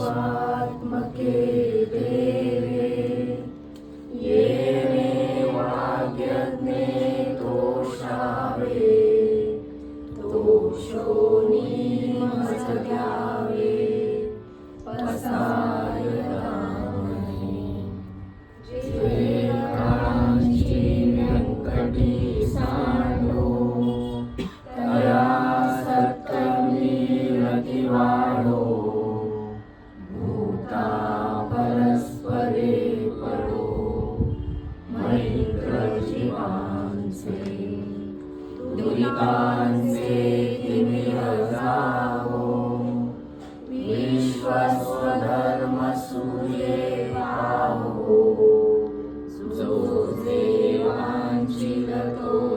जीवात्मके चिंता परस्परे पडो मैत्र जीवांचे दुरितांचे किमी रजावो विश्वस्वधर्म सूर्ये पाहो जो देवांची गतो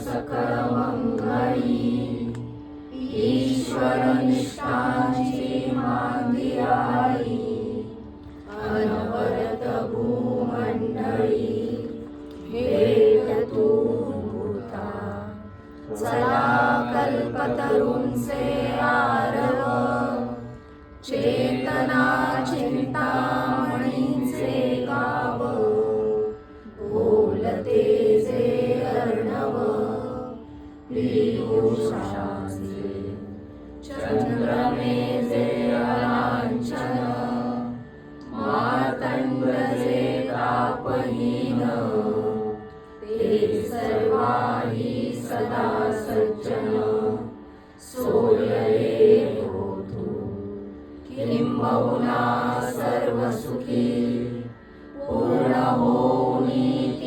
सकलमङ्गली। ईश्वरनिष्ठाञ्ची मान्दिरायि अनवरत भूमण्डली भेटतु भूता। सदा कल्पतरुंसे आरव। चेतना चिन्तामणि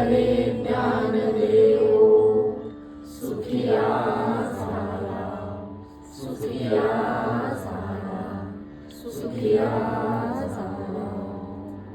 करे ज्ञान देव सुखिया सारा सुखिया सारा सुखिया